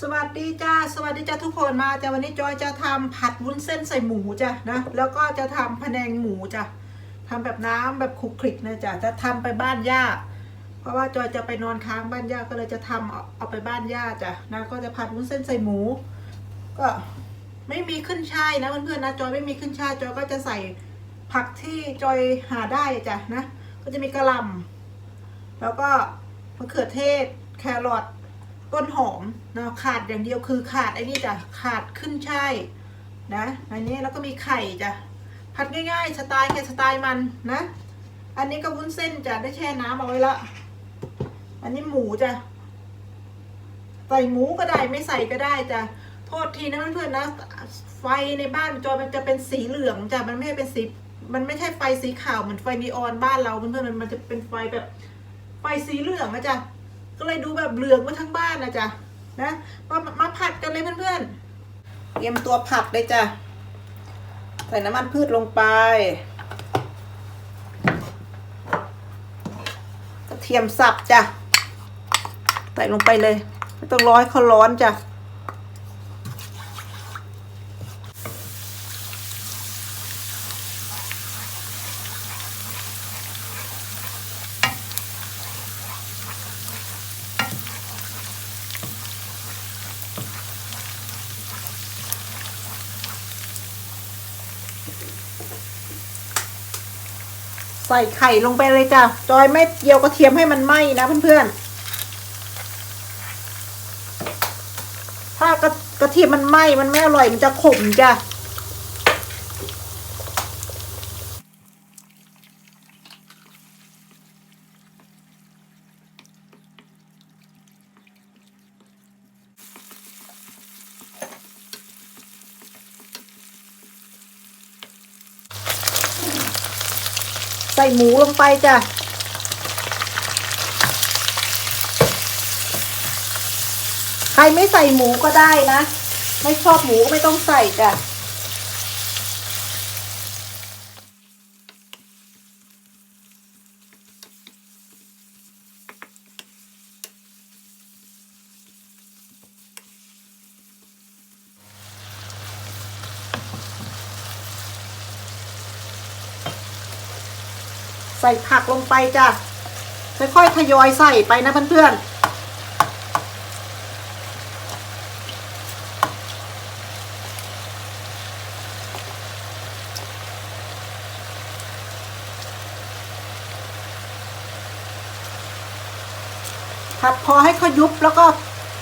สวัสดีจ้า สวัสดีจ้าทุกคนมาจ้าวันนี้จอยจะทำผัดวุ้นเส้นใส่หมูจ้ะนะ แล้วก็จะทำพะแนงหมูจ้ะทำแบบน้ำแบบคลุกคลิกนะจ้ะจะทำไปบ้านย่า เพราะว่าจอยจะไปนอนค้างบ้านย่าก็เลยจะทำเอาเอาไปบ้านย่าจ้ะนะก็จะผัดวุ้นเส้นใส่หมู ก็ไม่มีขึ้นช่ายนะเพื่อนๆนะจอยไม่มีขึ้นช่ายจอยก็จะใส่ผักที่จอยหาได้จ้ะนะ ก็จะมีกระหล่ำแล้วก็มะเขือเทศแครอท ต้นหอมนะขาดอย่างเดียวคือขาดไอ้นี่จ้ะขาดขึ้นช่ายนะอันนี้แล้วก็มีไข่จ้ะผัดง่ายๆสไตล์แค่สไตล์มันนะ อันนี้ก็วุ้นเส้นจ้ะได้แช่น้ำเอาไว้ละอันนี้หมูจ้ะใส่หมูก็ได้ไม่ใส่ก็ได้จ้ะโทษทีนะเพื่อนๆนะไฟในบ้านจอยมันจะเป็นสีเหลืองจ้ะมันไม่ใช่เป็นสีมันไม่ใช่ไฟสีขาวเหมือนไฟนีออนบ้านเราเพื่อนๆมันมันจะเป็นไฟแบบไฟสีเหลืองนะจ๊ะ ก็เลยดูแบบเหลืองมาทั้งบ้านนะจ๊ะนะมามาผัดกันเลยเพื่อนๆ เตรียมตัวผัดเลยจ้ะ ใส่น้ำมันพืชลงไปกระเทียมสับจ้ะ ใส่ลงไปเลย ไม่ต้องร้อยเขาร้อนจ้ะ ใส่ไข่ลงไปเลยจ้ะ จอยไม่เจียวกระเทียมให้มันไหม้นะเพื่อนๆ ถ้ากระกระเทียมมันไหม้มันไม่อร่อยมันจะขมจ้ะ ส่หมูลงไปจ้ะใครไม่ใส่หมูก็ได้นะ ไม่ชอบหมูก็ไม่ต้องใส่จ้ะ ส่ผักลงไปจ้ะค่อยๆทยอยใส่ไปนะเพื่อนๆผัดพอให้เขายุบแล้วก็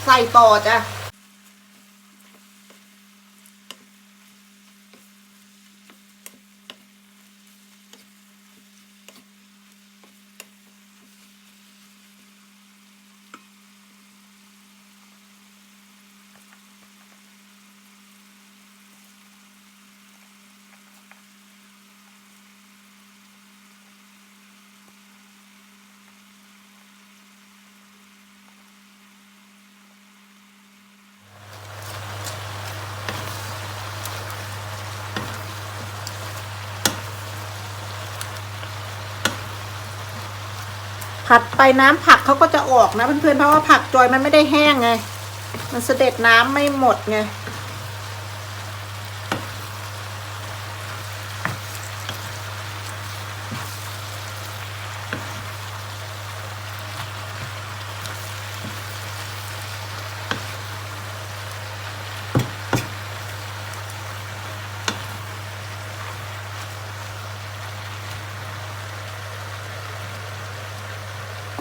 ใส่ต่อจ้ะ ผัดไปน้ำผักเขาก็จะออกนะเพื่อนๆเพราะว่าผักจอยมันไม่ได้แห้งไง มันเสด็จน้ำไม่หมดไง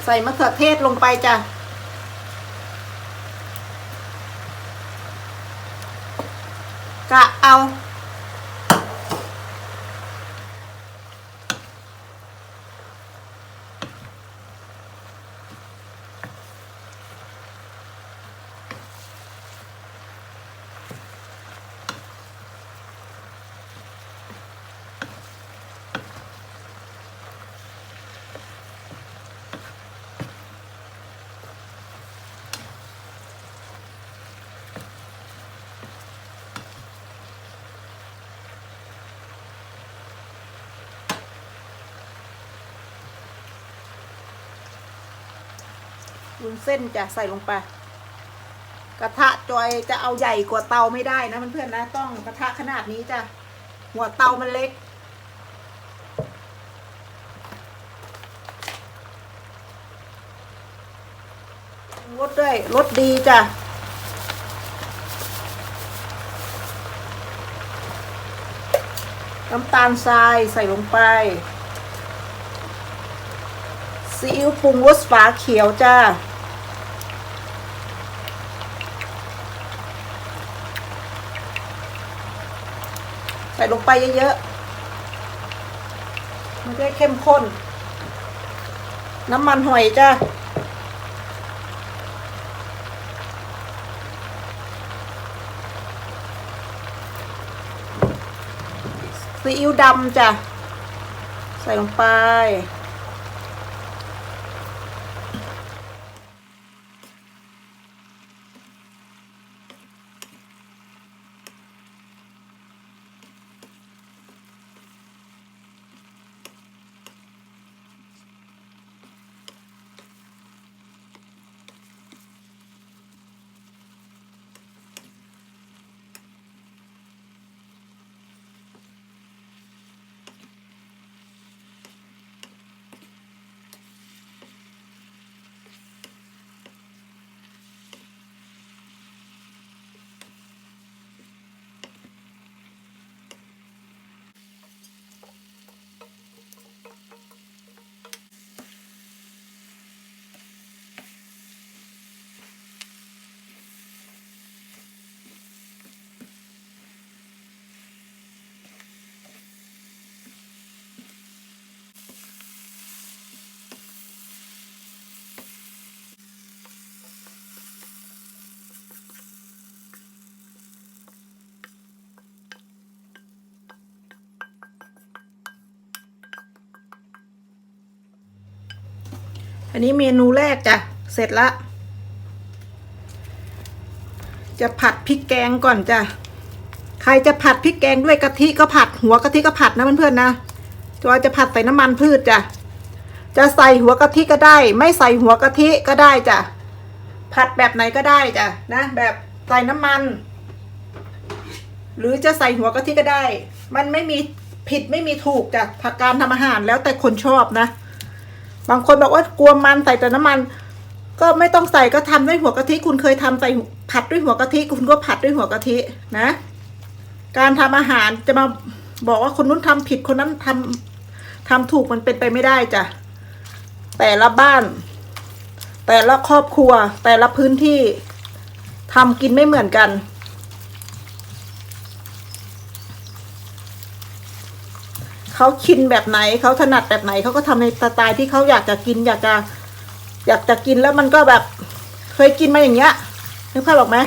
ใส่มะเขือเทศลงไปจ้ะกะเอา วุ้นเส้นจะใส่ลงไป กระทะจอยจะเอาใหญ่กว่าเตาไม่ได้นะเพื่อนๆนะ ต้องกระทะขนาดนี้จ้ะหัวเตามันเล็ก รสด้วยรสดีจ้ะน้ำตาลทรายใส่ลงไปซีอิ๊วปรุงรสฝาเขียวจ้า ใส่ลงไปเยอะๆ มันจะเข้มข้น น้ำมันหอยจ้าซีอิ๊วดำจ้ะ ใส่ลงไป อันนี้เมนูแรกจ้ะ เสร็จละ จะผัดพริกแกงก่อนจ้ะ ใครจะผัดพริกแกงด้วยกะทิก็ผัด หัวกะทิก็ผัดนะเพื่อนๆนะจอยจะผัดใส่น้ำมันพืชจ้ะ จะใส่หัวกะทิก็ได้ ไม่ใส่หัวกะทิก็ได้จ้ะ ผัดแบบไหนก็ได้จ้ะนะ แบบใส่น้ำมัน หรือจะใส่หัวกะทิก็ได้ มันไม่มีผิดไม่มีถูกจ้ะถ้าการทำอาหารแล้วแต่คนชอบนะ บางคนบอกว่ากลัวมันใส่แต่น้ำมัน ก็ไม่ต้องใส่ก็ทำด้วยหัวกะทิคุณเคยทำใส่ผัดด้วยหัวกะทิคุณก็ผัดด้วยหัวกะทินะ การทำอาหารจะมาบอกว่าคนนู้นทำผิดคนนั้นทำทำถูกมันเป็นไปไม่ได้จ้ะแต่ละบ้าน แต่ละครอบครัว แต่ละพื้นที่ทำกินไม่เหมือนกัน เขาชินแบบไหนเขาถนัดแบบไหนเขาก็ทำในสไตล์ที่เขาอยากจะกินอยากจะ อยากจะกินแล้วมันก็แบบเคยกินมาอย่างเงี้ยนึกภาพออกไหม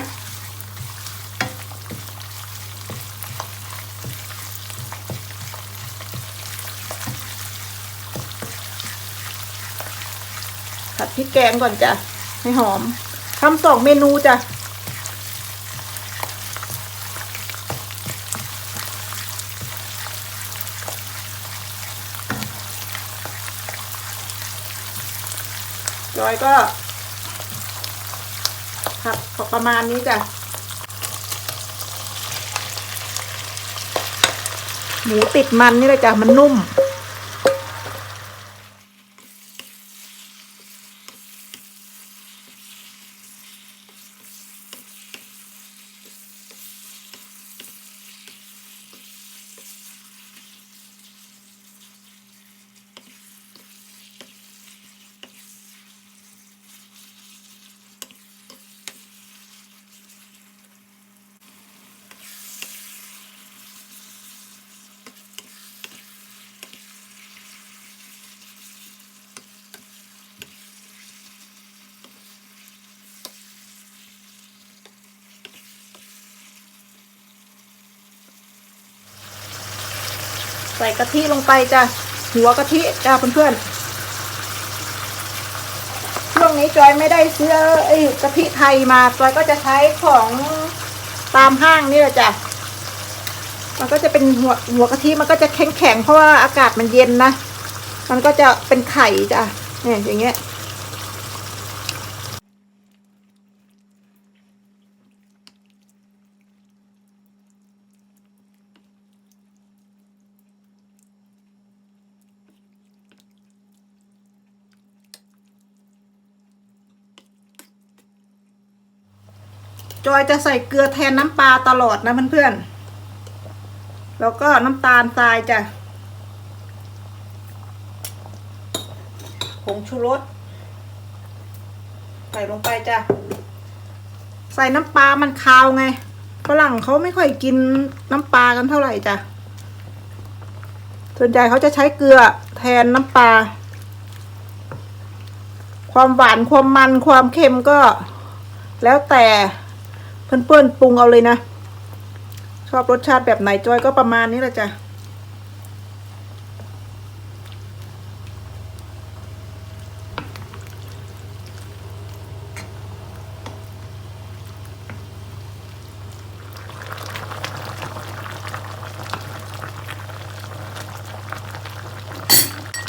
ผัดพริกแกงก่อนจ้ะให้หอมทำสองเมนูจ้ะ จอยก็ผับพอประมาณนี้จ้ะ หมูติดมันนี่เลยจ้ะ มันนุ่ม ใส่กะทิลงไปจ้ะหัวกะทิจ้ะเพื่อนๆช่วงนี้จอยไม่ได้ซื้อไอ้กะทิไทยมาจอยก็จะใช้ของตามห้างนี่แหละจ้ะมันก็จะเป็นหัวหัวกะทิมันก็จะแข็งแข็งเพราะว่าอากาศมันเย็นนะ มันก็จะเป็นไข่จ้ะเนี่ยอย่างเงี้ย จอยจะใส่เกลือแทนน้ำปลาตลอดนะเพื่อนๆ แล้วก็น้ำตาลทรายจ้ะผงชูรสใส่ลงไปจ้ะ ใส่น้ำปลามันคาวไงฝรั่งเขาไม่ค่อยกินน้ำปลากันเท่าไหร่จ้ะ ส่วนใหญ่เขาจะใช้เกลือแทนน้ำปลา ความหวานความมันความเค็มก็แล้วแต่ เพื่อนๆปรุงเอาเลยนะ ชอบรสชาติแบบไหนจอยก็ประมาณนี้แหละจ้ะ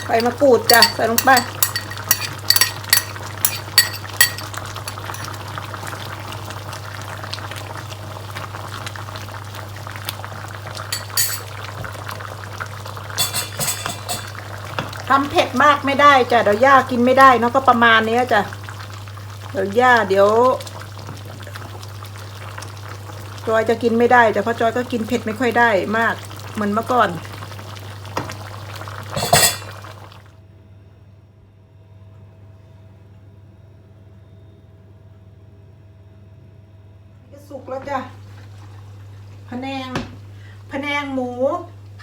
ใส่มะกรูดจ้ะใส่ลงไป ทำเผ็ดมากไม่ได้จ้ะเดี๋ยวย่ากินไม่ได้เนาะก็ประมาณนี้จ้ะเดี๋ยวย่าเดี๋ยว จอยจะกินไม่ได้จ้ะเพราะจอยก็กินเผ็ดไม่ค่อยได้มากเหมือนเมื่อก่อน สุกแล้วจ้ะพะแนงพะแนงหมู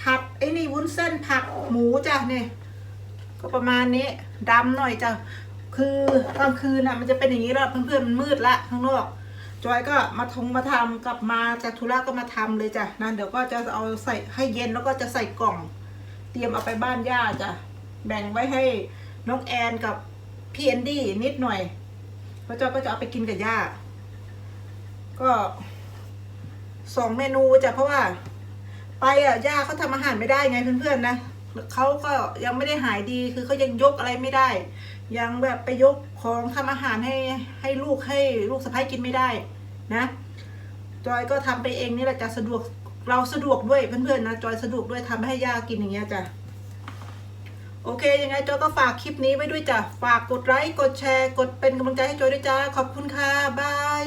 ผัดไอ้นี่วุ้นเส้นผักหมูจ้ะเนี่ย ก็ ประมาณนี้ดำหน่อยจ้ะคือกลางคืนน่ะมันจะเป็นอย่างนี้แล้วเพื่อนๆมันมืดละข้างนอกจอยก็มาทงมาทำกลับมาจากธุระก็มาทำเลยจ้ะนั่นเดี๋ยวก็จะเอาใส่ให้เย็นแล้วก็จะใส่กล่อง เตรียมเอาไปบ้านย่าจ้ะแบ่งไว้ให้น้องแอนกับพี่แอนดี้นิดหน่อยเพราะจอยก็จะเอาไปกินกับย่าก็สองเมนูจ้ะเพราะว่า ไปอะย่าเขาทำอาหารไม่ได้ไงเพื่อนๆนะ เขาก็ยังไม่ได้หายดีคือเขายังยกอะไรไม่ได้ ยังแบบไปยกของทำอาหารให้ให้ลูกให้ลูกสะใภ้กินไม่ได้นะจอยก็ทำไปเองนี่แหละจะสะดวกเราสะดวกด้วยเพื่อนๆนะจอยสะดวกด้วยทำให้ย่ากินอย่างเงี้ยจ้ะโอเคยังไงจอยก็ฝากคลิปนี้ไว้ด้วยจ้ะฝากกดไลค์กดแชร์ กดเป็นกำลังใจให้จอยด้วยจ้าขอบคุณค่ะบาย